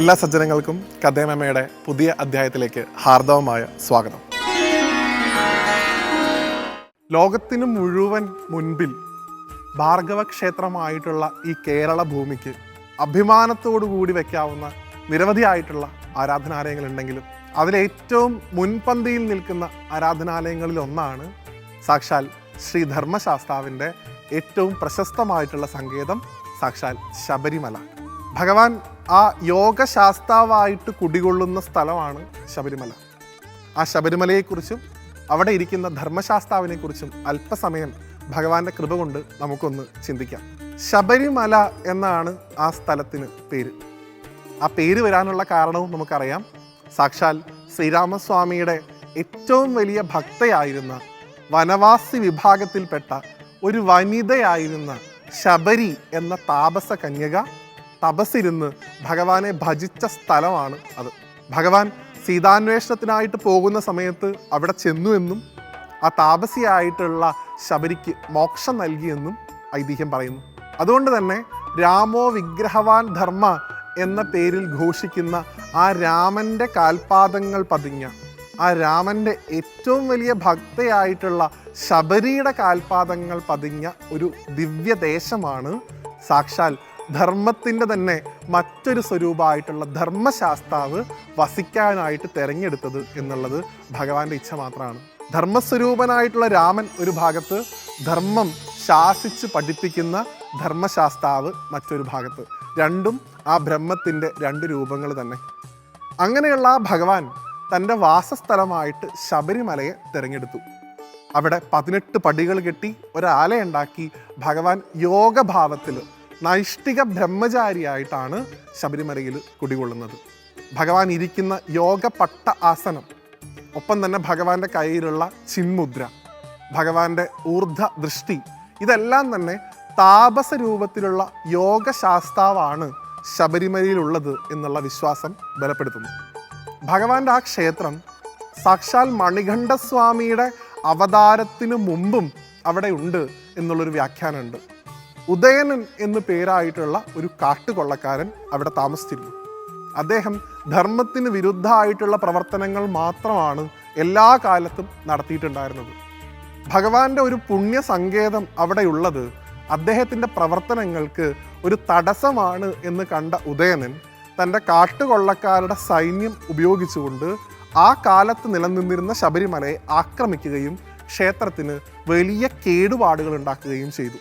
എല്ലാ സജ്ജനങ്ങൾക്കും കഥേമമ്മയുടെ പുതിയ അധ്യായത്തിലേക്ക് ഹാർദവമായ സ്വാഗതം. ലോകത്തിനു മുഴുവൻ മുൻപിൽ ഭാർഗവ ക്ഷേത്രമായിട്ടുള്ള ഈ കേരള ഭൂമിക്ക് അഭിമാനത്തോടു കൂടി വെക്കാവുന്ന നിരവധിയായിട്ടുള്ള ആരാധനാലയങ്ങളുണ്ടെങ്കിലും അതിലേറ്റവും മുൻപന്തിയിൽ നിൽക്കുന്ന ആരാധനാലയങ്ങളിൽ ഒന്നാണ് സാക്ഷാൽ ശ്രീ ധർമ്മശാസ്താവിന്റെ ഏറ്റവും പ്രശസ്തമായിട്ടുള്ള സങ്കേതം സാക്ഷാൽ ശബരിമല. ഭഗവാൻ ആ യോഗശാസ്താവായിട്ട് കുടികൊള്ളുന്ന സ്ഥലമാണ് ശബരിമല. ആ ശബരിമലയെക്കുറിച്ചും അവിടെ ഇരിക്കുന്ന ധർമ്മശാസ്താവിനെക്കുറിച്ചും അല്പസമയം ഭഗവാന്റെ കൃപ കൊണ്ട് നമുക്കൊന്ന് ചിന്തിക്കാം. ശബരിമല എന്നാണ് ആ സ്ഥലത്തിന് പേര്. ആ പേര് വരാനുള്ള കാരണവും നമുക്കറിയാം. സാക്ഷാൽ ശ്രീരാമസ്വാമിയുടെ ഏറ്റവും വലിയ ഭക്തയായിരുന്ന വനവാസി വിഭാഗത്തിൽപ്പെട്ട ഒരു വനിതയായിരുന്ന ശബരി എന്ന താപസ കന്യക തപസ്സിരുന്ന് ഭഗവാനെ ഭജിച്ച സ്ഥലമാണ് അത്. ഭഗവാൻ സീതാന്വേഷണത്തിനായിട്ട് പോകുന്ന സമയത്ത് അവിടെ ചെന്നു എന്നും ആ താപസിയായിട്ടുള്ള ശബരിക്ക് മോക്ഷം നൽകിയെന്നും ഐതിഹ്യം പറയുന്നു. അതുകൊണ്ട് തന്നെ രാമോ വിഗ്രഹവാൻ ധർമ്മ എന്ന പേരിൽ ഘോഷിക്കുന്ന ആ രാമന്റെ കാൽപാദങ്ങൾ പതിഞ്ഞ ആ രാമന്റെ ഏറ്റവും വലിയ ഭക്തയായിട്ടുള്ള ശബരിയുടെ കാൽപാദങ്ങൾ പതിഞ്ഞ ഒരു ദിവ്യദേശമാണ്. സാക്ഷാൽ ധർമ്മത്തിന്റെ തന്നെ മറ്റൊരു സ്വരൂപമായിട്ടുള്ള ധർമ്മശാസ്താവ് വസിക്കാനായിട്ട് തിരഞ്ഞെടുത്തത് എന്നുള്ളത് ഭഗവാന്റെ ഇച്ഛ മാത്രമാണ്. ധർമ്മസ്വരൂപനായിട്ടുള്ള രാമൻ ഒരു ഭാഗത്ത് ധർമ്മം ശാസിച്ച് പഠിപ്പിക്കുന്ന ധർമ്മശാസ്താവ് മറ്റൊരു ഭാഗത്ത്. രണ്ടും ആ ബ്രഹ്മത്തിന്റെ രണ്ട് രൂപങ്ങൾ തന്നെ. അങ്ങനെയുള്ള ആ ഭഗവാൻ തന്റെ വാസസ്ഥലമായിട്ട് ശബരിമലയെ തിരഞ്ഞെടുത്തു. അവിടെ പതിനെട്ട് പടികൾ കെട്ടി ഒരാലയുണ്ടാക്കി ഭഗവാൻ യോഗഭാവത്തിൽ നൈഷ്ഠിക ബ്രഹ്മചാരിയായിട്ടാണ് ശബരിമലയിൽ കുടികൊള്ളുന്നത്. ഭഗവാൻ ഇരിക്കുന്ന യോഗപട്ട ആസനം ഒപ്പം തന്നെ ഭഗവാന്റെ കയ്യിലുള്ള ചിന്മുദ്ര ഭഗവാന്റെ ഊർധ ദൃഷ്ടി ഇതെല്ലാം തന്നെ താപസ രൂപത്തിലുള്ള യോഗശാസ്താവാണ് ശബരിമലയിലുള്ളത് എന്നുള്ള വിശ്വാസം ബലപ്പെടുത്തുന്നു. ഭഗവാന്റെ ആ ക്ഷേത്രം സാക്ഷാൽ മണികണ്ഠസ്വാമിയുടെ അവതാരത്തിനു മുമ്പും അവിടെ ഉണ്ട് എന്നുള്ളൊരു വ്യാഖ്യാനമുണ്ട്. ഉദയനൻ എന്ന് പേരായിട്ടുള്ള ഒരു കാട്ടുകൊള്ളക്കാരൻ അവിടെ താമസിച്ചിരുന്നു. അദ്ദേഹം ധർമ്മത്തിന് വിരുദ്ധമായിട്ടുള്ള പ്രവർത്തനങ്ങൾ മാത്രമാണ് എല്ലാ കാലത്തും നടത്തിയിട്ടുണ്ടായിരുന്നത്. ഭഗവാന്റെ ഒരു പുണ്യ സങ്കേതം അവിടെയുള്ളത് അദ്ദേഹത്തിന്റെ പ്രവർത്തനങ്ങൾക്ക് ഒരു തടസ്സമാണ് എന്ന് കണ്ട ഉദയനൻ തന്റെ കാട്ടുകൊള്ളക്കാരുടെ സൈന്യം ഉപയോഗിച്ചുകൊണ്ട് ആ കാലത്ത് നിലനിന്നിരുന്ന ശബരിമലയെ ആക്രമിക്കുകയും ക്ഷേത്രത്തിന് വലിയ കേടുപാടുകൾ ഉണ്ടാക്കുകയും ചെയ്തു.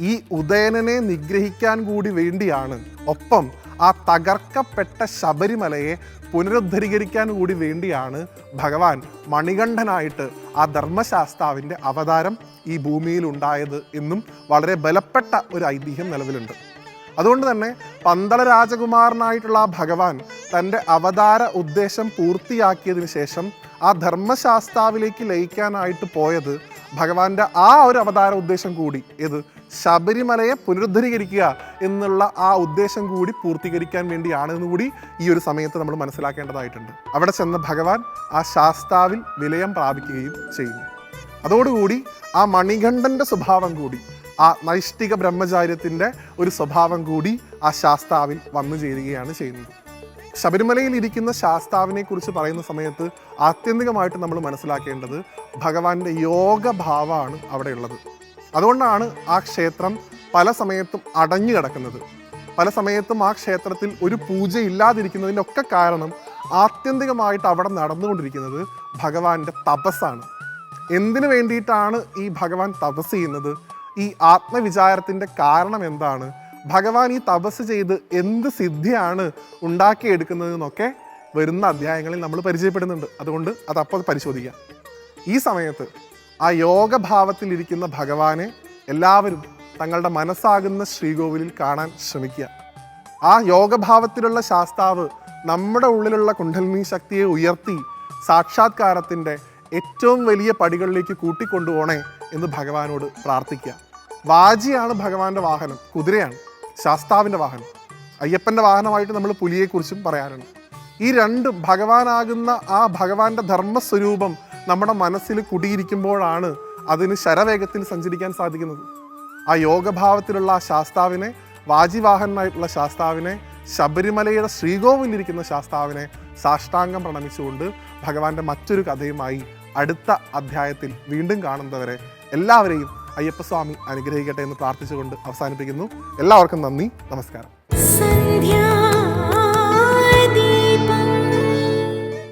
ഈ ഉദയനനെ നിഗ്രഹിക്കാൻ കൂടി വേണ്ടിയാണ്. ഒപ്പം ആ തകർക്കപ്പെട്ട ശബരിമലയെ പുനരുദ്ധരീകരിക്കാൻ കൂടി വേണ്ടിയാണ് ഭഗവാൻ മണികണ്ഠനായിട്ട് ആ ധർമ്മശാസ്താവിന്റെ അവതാരം ഈ ഭൂമിയിൽ ഉണ്ടായത് എന്നും വളരെ ബലപ്പെട്ട ഒരു ഐതിഹ്യം നിലവിലുണ്ട്. അതുകൊണ്ട് തന്നെ പന്തള രാജകുമാരനായിട്ടുള്ള ആ ഭഗവാൻ തന്റെ അവതാര ഉദ്ദേശം പൂർത്തിയാക്കിയതിന് ശേഷം ആ ധർമ്മശാസ്താവിലേക്ക് ലയിക്കാനായിട്ട് പോയത് ഭഗവാന്റെ ആ ഒരു അവതാര ഉദ്ദേശം കൂടി. ഏത്? ശബരിമലയെ പുനരുദ്ധരീകരിക്കുക എന്നുള്ള ആ ഉദ്ദേശം കൂടി പൂർത്തീകരിക്കാൻ വേണ്ടിയാണെന്ന് കൂടി ഈ ഒരു സമയത്ത് നമ്മൾ മനസ്സിലാക്കേണ്ടതായിട്ടുണ്ട്. അവിടെ ചെന്ന ഭഗവാൻ ആ ശാസ്താവിൽ വിലയം പ്രാപിക്കുകയും ചെയ്യുന്നു. അതോടുകൂടി ആ മണികണ്ഠന്റെ സ്വഭാവം കൂടി ആ നൈഷ്ഠിക ബ്രഹ്മചാര്യത്തിന്റെ ഒരു സ്വഭാവം കൂടി ആ ശാസ്താവിൽ വന്നു ചേരുകയാണ് ചെയ്യുന്നത്. ശബരിമലയിൽ ഇരിക്കുന്ന ശാസ്താവിനെ കുറിച്ച് പറയുന്ന സമയത്ത് ആത്യന്തികമായിട്ട് നമ്മൾ മനസ്സിലാക്കേണ്ടത് ഭഗവാന്റെ യോഗഭാവമാണ് അവിടെയുള്ളത്. അതുകൊണ്ടാണ് ആ ക്ഷേത്രം പല സമയത്തും അടഞ്ഞു കിടക്കുന്നത്. പല സമയത്തും ആ ക്ഷേത്രത്തിൽ ഒരു പൂജ ഇല്ലാതിരിക്കുന്നതിന്റെ ഒക്കെ കാരണം ആത്യന്തികമായിട്ട് അവിടെ നടന്നുകൊണ്ടിരിക്കുന്നത് ഭഗവാന്റെ തപസ്സാണ്. എന്തിനു വേണ്ടിയിട്ടാണ് ഈ ഭഗവാൻ തപസ് ചെയ്യുന്നത്? ഈ ആത്മവിചാരത്തിന്റെ കാരണം എന്താണ്? ഭഗവാൻ ഈ തപസ് ചെയ്ത് എന്ത് സിദ്ധിയാണ് ഉണ്ടാക്കിയെടുക്കുന്നതെന്നൊക്കെ വരുന്ന അധ്യായങ്ങളിൽ നമ്മൾ പരിചയപ്പെടുന്നുണ്ട്. അതുകൊണ്ട് അത് അപ്പോൾ പരിശോധിക്കാം. ഈ സമയത്ത് ആ യോഗഭാവത്തിൽ ഇരിക്കുന്ന ഭഗവാനെ എല്ലാവരും തങ്ങളുടെ മനസ്സാകുന്ന ശ്രീകോവിലിൽ കാണാൻ ശ്രമിക്കുക. ആ യോഗഭാവത്തിലുള്ള ശാസ്താവ് നമ്മുടെ ഉള്ളിലുള്ള കുണ്ടലിനി ശക്തിയെ ഉയർത്തി സാക്ഷാത്കാരത്തിന്റെ ഏറ്റവും വലിയ പടികളിലേക്ക് കൂട്ടിക്കൊണ്ടുപോണേ എന്ന് ഭഗവാനോട് പ്രാർത്ഥിക്കുക. വാജിയാണ് ഭഗവാന്റെ വാഹനം കുതിരയാണ് ശാസ്താവിന്റെ വാഹനം. അയ്യപ്പന്റെ വാഹനമായിട്ട് നമ്മൾ പുലിയെക്കുറിച്ചും പറയാറുണ്ട്. ഈ രണ്ടും ഭഗവാനാകുന്ന ആ ഭഗവാന്റെ ധർമ്മസ്വരൂപം നമ്മുടെ മനസ്സിൽ കുടിയിരിക്കുമ്പോഴാണ് അതിന് ശരവേഗത്തിൽ സഞ്ചരിക്കാൻ സാധിക്കുന്നത്. ആ യോഗഭാവത്തിലുള്ള ആ ശാസ്താവിനെ വാജിവാഹനായിട്ടുള്ള ശാസ്താവിനെ ശബരിമലയുടെ ശ്രീകോവിലിരിക്കുന്ന ശാസ്താവിനെ സാഷ്ടാംഗം പ്രണമിച്ചുകൊണ്ട് ഭഗവാന്റെ മറ്റൊരു കഥയുമായി അടുത്ത അധ്യായത്തിൽ വീണ്ടും കാണുന്നവരെ എല്ലാവരെയും അയ്യപ്പസ്വാമി അനുഗ്രഹിക്കട്ടെ എന്ന് പ്രാർത്ഥിച്ചുകൊണ്ട് അവസാനിപ്പിക്കുന്നു. എല്ലാവർക്കും നന്ദി. നമസ്കാരം.